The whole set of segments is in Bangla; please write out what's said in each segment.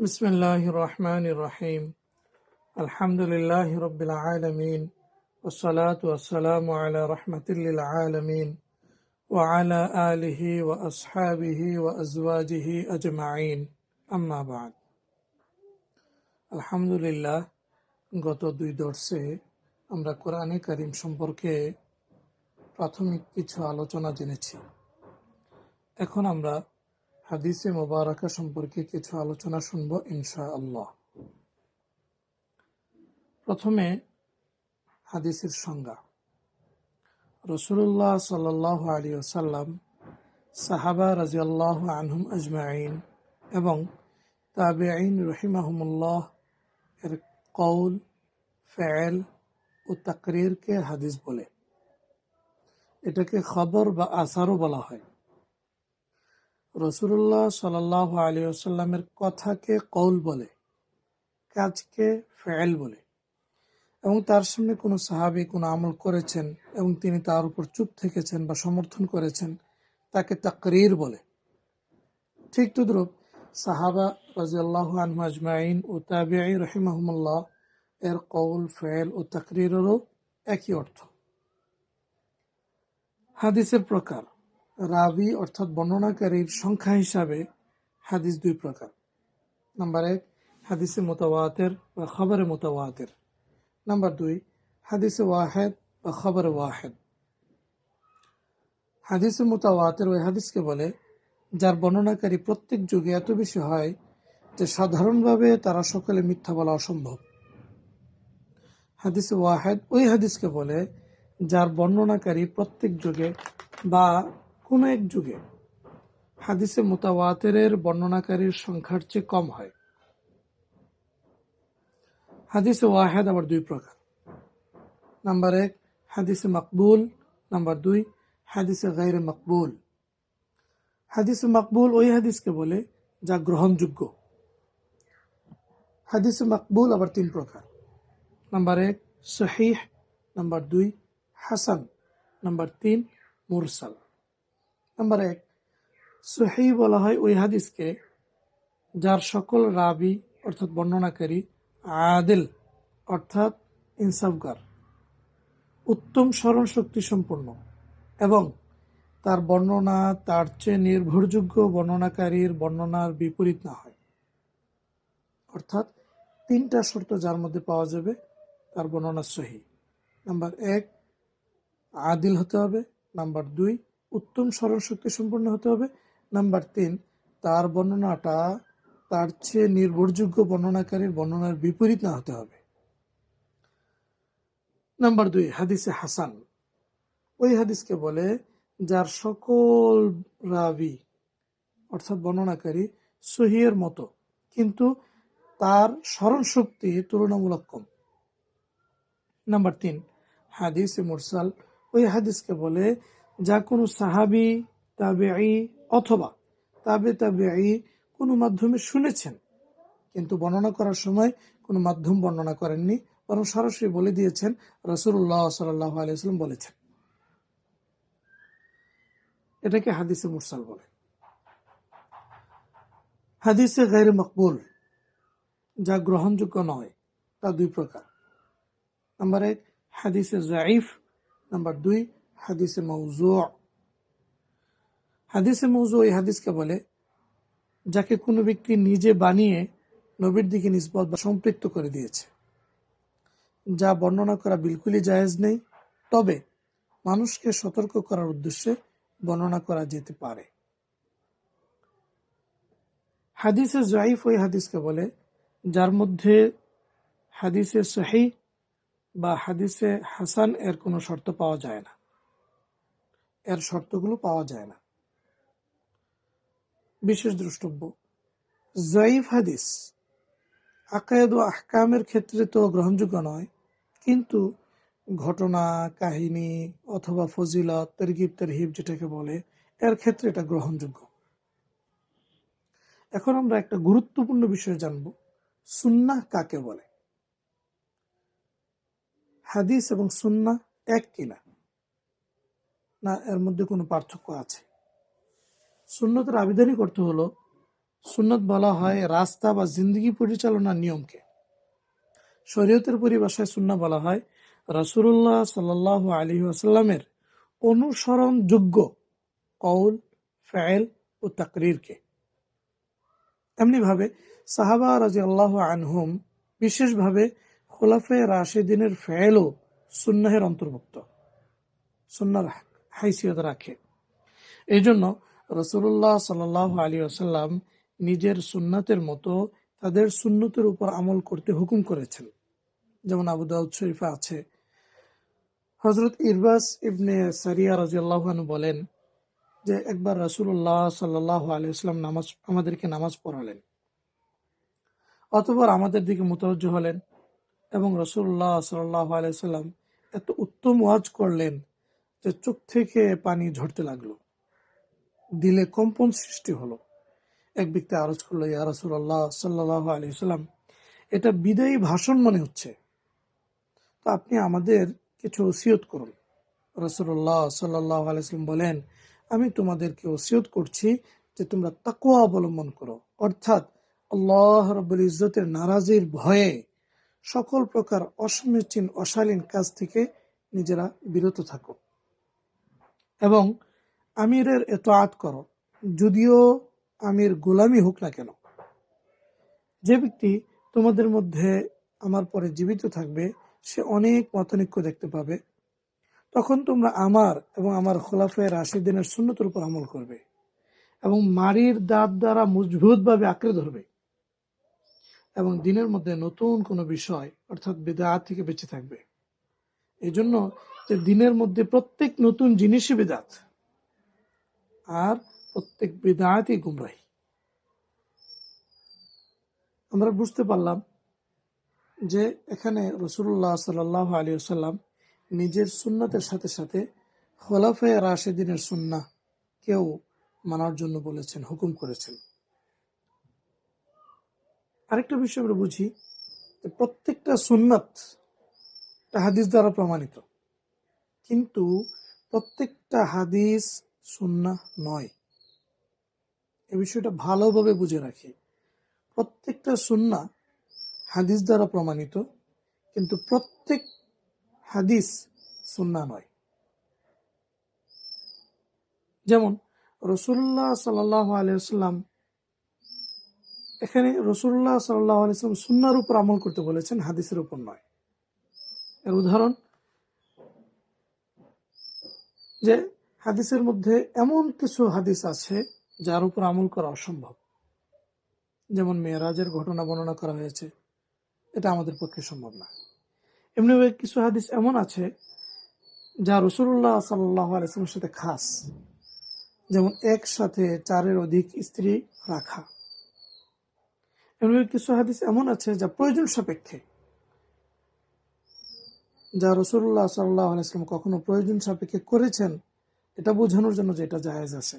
بسم الله الرحمن الرحيم الحمد لله رب العالمين والصلاة والسلام على رحمة للعالمين وعلى آله وأصحابه وأزواجه أجمعين أما بعد الحمد لله গত দুই দর্শে আমরা কোরআনে করিম সম্পর্কে প্রাথমিক কিছু আলোচনা জেনেছি এখন আমরা হাদিসে মোবারকা সম্পর্কে কিছু আলোচনা শুনব ইনশা আল্লাহ প্রথমে হাদিসের সংজ্ঞা। রসুল্লাহ সাল আলী আসাল্লাম সাহাবা রাজিয়াল্লাহ আনহুম আজমাইন এবং তাবে আইন রহিমাহমুল্লাহ এর কৌল ফেল ও তাকরিরকে হাদিস বলে। এটাকে খবর বা আসারও বলা হয়। রসুল্লাহ সাল আলী আসাল্লামের কথাকে কৌল বলে, কাজকে ফেল বলে এবং তার সামনে কোনো সাহাবি কোনো আমল করেছেন এবং তিনি তার উপর চুপ থেকেছেন বা সমর্থন করেছেন, তাকে তাকরির বলে। ঠিক তদ্রুপ সাহাবা রাজিয়াল্লাহ আনহু আজমাইন ও তাবিআই রহিমাহমুল্লাহ এর কৌল, ফেল ও তাকরিরেরও একই অর্থ। হাদিসের প্রকার রাবি অর্থাৎ বর্ণনাকারীর সংখ্যা হিসাবে হাদিস দুই প্রকার। নাম্বার এক, হাদিসে মোতাবাতের বা খবরে মোতাবাতের নাম্বার দুই, হাদিসে ওয়াহেদ বা খবরে ওয়াহেদ। হাদিসে মোতাবাতের ওই হাদিসকে বলে, যার বর্ণনাকারী প্রত্যেক যুগে এত বেশি হয় যে সাধারণভাবে তারা সকলে মিথ্যা বলা অসম্ভব। হাদিসে ওয়াহেদ ওই হাদিসকে বলে, যার বর্ণনাকারী প্রত্যেক যুগে বা কোনো এক যুগে হাদিসে মোতাওয়াতের বর্ণনাকারীর সংখ্যার চেয়ে কম হয়। হাদিসে ওয়াহেদ আবার দুই প্রকার। নাম্বার এক, হাদিসে মকবুল। নাম্বার দুই, হাদিসে গাইরে মকবুল। হাদিসে মকবুল ওই হাদিসকে বলে যা গ্রহণযোগ্য। হাদিসে মকবুল আবার তিন প্রকার। নাম্বার এক, সহিহ। নাম্বার দুই, হাসান। নাম্বার তিন, মুরসাল। নাম্বার এক, সহি বলা হয় ওই হাদিসকে যার সকল রাবি, অর্থাৎ বর্ণনাকারী, আদেল, অর্থাৎ ইনসাফগার, উত্তম স্মরণ শক্তি সম্পন্ন এবং তার বর্ণনা, তার চেয়ে নির্ভরযোগ্য বর্ণনাকারীর বর্ণনার বিপরীত না হয়। অর্থাৎ তিনটা শর্ত যার মধ্যে পাওয়া যাবে, তার বর্ণনা সহি। নাম্বার এক, আদিল হতে হবে। নাম্বার দুই উত্তম স্মরণ শক্তি সম্পন্ন হতে হবে। নাম্বার তিন, তার বর্ণনাটা তার চেয়ে নির্ভরযোগ্য বর্ণনাকারীর বর্ণনার বিপরীত না হতে হবে। নাম্বার দুই, হাদিসে হাসান। ওই হাদিসকে বলে যার সকল রাবি, অর্থাৎ বর্ণনাকারী সহিয়ের মতো, কিন্তু তার স্মরণ শক্তি তুলনামূলক কম। নাম্বার তিন, হাদিসে মুরসাল। ওই হাদিসকে বলে যা কোনো সাহাবি তাবেই অথবা তাবে তাবেই কোনো মাধ্যমে শুনেছেন। কিন্তু বর্ণনা করার সময় কোনো মাধ্যম বর্ণনা করেননি, বরং সরাসরি বলে দিয়েছেন রসুল্লাহ সাল্লাহ আলিয়াল্লাম বলেছেন। এটাকে হাদিসে মুরসাল বলে। হাদিসে গাইরে মকবুল, যা গ্রহণযোগ্য নয়, তা দুই প্রকার। নাম্বার এক, হাদিসে জাইফ নাম্বার দুই হাদিসে মৌজু হাদিসে মৌজু এই হাদিসকে বলে, যাকে কোনো ব্যক্তি নিজে বানিয়ে নবীর দিকে নিষ্পদ বা সম্পৃক্ত করে দিয়েছে। যা বর্ণনা করা বিলকুলই জায়েজ নেই, তবে মানুষকে সতর্ক করার উদ্দেশ্যে বর্ণনা করা যেতে পারে। হাদিসে জাইফ ওই হাদিসকে বলে, যার মধ্যে হাদিসে সহি বা হাদিসে হাসান এর কোনো শর্ত পাওয়া যায় না। এর শর্তগুলো পাওয়া যায় না। বিশেষ দ্রষ্টব্য, জয়ীফ হাদিস আকায়দ ও আহকামের ক্ষেত্রে তো গ্রহণযোগ্য নয়, কিন্তু ঘটনা, কাহিনী অথবা ফজিলত তেরগিব তেরহিব যেটাকে বলে, এর ক্ষেত্রে এটা গ্রহণযোগ্য। এখন আমরা একটা গুরুত্বপূর্ণ বিষয় জানব সুন্না কাকে বলে? হাদিস এবং সুন্না এক কিনা? না, এর মধ্যে কোনো পার্থক্য আছে। সুন্নতের আবিধানিক অর্থ হলো, সুন্নত বলা হয় রাস্তা বা জিন্দগি পরিচালনার নিয়মকে। শরীয়তের পরিভাষায় সুন্না বলা হয়, রাসূলুল্লাহ সাল্লাহ আলী আসাল্লামের অনুসরণযোগ্য কৌল ফেল ও তাকরিরকে। এমনিভাবে সাহাবা রাজি আল্লাহ আনহুম বিশেষভাবে খোলাফে রাশেদিনের ফেলও সুন্নাহের অন্তর্ভুক্ত। সুন্নার হাইসিয়ত রাখে। এই জন্য রসুল্লাহ সাল আলী আসাল্লাম নিজের সুন্নাতের মতো তাদের সুন্নতের উপর আমল করতে হুকুম করেছেন। যেমন আবু দাউদ শরীফা আছে। হজরত ইরবাস ইবনে সারিয়া রাজিয়াল্লাহানু বলেন যে, একবার রাসুল্লাহ সাল্লাহ আলিয়াল্লাম নামাজ, আমাদেরকে নামাজ পড়ালেন। অতপর আমাদের দিকে মুতওয়াজ্জ হলেন এবং রসুল্লাহ সাল্লাহ আলিয়াল্লাম এত উত্তম ওয়াজ করলেন যে চোখ থেকে পানি ঝরতে লাগল। দিলে কম্পন সৃষ্টি হলো। এক ব্যক্তি আরজ করল, ইয়া রসুল্লাহ সাল্লাহ আলি সাল্লাম এটা বিদায়ী ভাষণ মনে হচ্ছে। তো আপনি আমাদের কিছু ওসিয়ত করুন। রসুল্লাহ সাল্লাহ আলাইসলাম বলেন, আমি তোমাদেরকে ওসিয়ত করছি যে তোমরা তাকুয়া অবলম্বন করো। অর্থাৎ আল্লাহ রব্বুল ইজতের নারাজির ভয়ে সকল প্রকার অসমীচীন অশালীন কাজ থেকে নিজেরা বিরত থাকো। এবং আমিরের এত আত করো, যদিও আমির গোলামি হোক না কেন। যে ব্যক্তি তোমাদের মধ্যে আমার পরে জীবিত থাকবে, সে অনেক মতানৈক্য দেখতে পাবে। তখন তোমরা আমার এবং আমার খোলাফে রাশিদিনের শূন্যতার উপর আমল করবে এবং মারির দাঁত দ্বারা মজবুতভাবে আঁকড়ে ধরবে এবং দিনের মধ্যে নতুন কোনো বিষয়, অর্থাৎ বেদাত থেকে বেঁচে থাকবে। এই জন্য যে দিনের মধ্যে প্রত্যেক নতুন জিনিসই বেদাত। আর প্রত্যেক বেদাতই গুমরাহি। আমরা বুঝতে পারলাম যে এখানে রসুল্লাহ সাল্লাহ আলী সাল্লাম নিজের সুন্নাতের সাথে সাথে খোলাফে রাশেদিনের সুন্না কেউ মানার জন্য বলেছেন, হুকুম করেছেন। আরেকটা বিষয় আমরা বুঝি প্রত্যেকটা সুন্নাত হাদিস দ্বারা প্রমাণিত। কিন্তু প্রত্যেকটা হাদিস সুন্না নয়। এ বিষয়টা ভালোভাবে বুঝে রাখি। প্রত্যেকটা সুন্না হাদিস দ্বারা প্রমাণিত, কিন্তু প্রত্যেক হাদিস সুন্না নয়। যেমন রসুল্লাহ সাল্লাহ আলিয়াল্লাম এখানে রসুল্লাহ সাল্লাহ আলিয়াল্লাম সুন্নার উপর আমল করতে বলেছেন, হাদিসের উপর নয়। এর উদাহরণ যে হাদিসের মধ্যে এমন কিছু হাদিস আছে যার উপর আমল করা অসম্ভব। যেমন মেয়েরাজের ঘটনা বর্ণনা করা হয়েছে, এটা আমাদের পক্ষে সম্ভব না। এমনিভাবে কিছু হাদিস এমন আছে যা রসুল্লাহ সাল্লাহ আলাইসলামের সাথে খাস। যেমন একসাথে চারের অধিক স্ত্রী রাখা। এমনি কিছু হাদিস এমন আছে যা প্রয়োজন সাপেক্ষে। যা রসুল্লাহ সাল্লাহ আলাইসলাম কখনো প্রয়োজন সাপেক্ষে করেছেন, এটা বোঝানোর জন্য যে এটা জায়েজ আছে।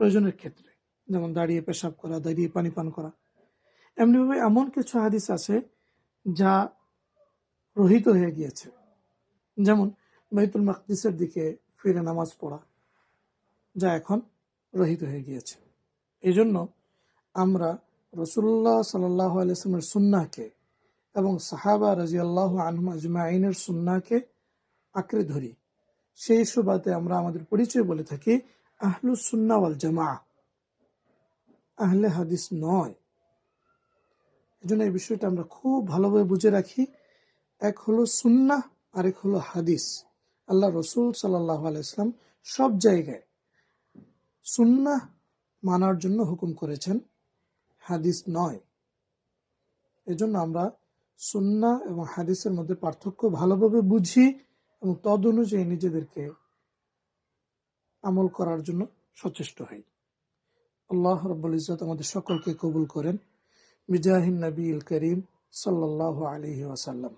প্রয়োজনের ক্ষেত্রে। যেমন দাঁড়িয়ে পেশাব করা, দাঁড়িয়ে পানি পান করা। এমনিভাবে এমন কিছু হাদিস আছে যা রহিত হয়ে গিয়েছে। যেমন বাইতুল মাকদিসের দিকে ফিরে নামাজ পড়া, যা এখন রহিত হয়ে গিয়েছে। এই জন্য আমরা রসুল্লাহ সাল্লাহ আলাইসলামের সুন্নাকে এবং সাহাবা রাজিয়াল্লাহ আনহম আজমাইনের সুন্নাকে আঁকড়ে ধরি। সেই সুবাদে আমরা আমাদের পরিচয় বলে থাকি আহলুস সুন্না ওয়াল জামা আহলে হাদিস নয়। এজন্য এই বিষয়টা আমরা খুব ভালোভাবে বুঝে রাখি। এক হলো সুন্না আরেক হলো হাদিস। আল্লাহ রসুল সাল্লাহ আলাইসলাম সব জায়গায় সুন্না মানার জন্য হুকুম করেছেন। হাদিস নয়। এজন্য আমরা সুন্না এবং হাদিসের মধ্যে পার্থক্য ভালোভাবে বুঝি এবং তদ অনুযায়ী নিজেদেরকে আমল করার জন্য সচেষ্ট হই। আল্লাহ রব্বুল ইজত আমাদের সকলকে কবুল করেন। বিজাহিন নবী করিম সাল্লাহ আলহি ওয়াসাল্লাম।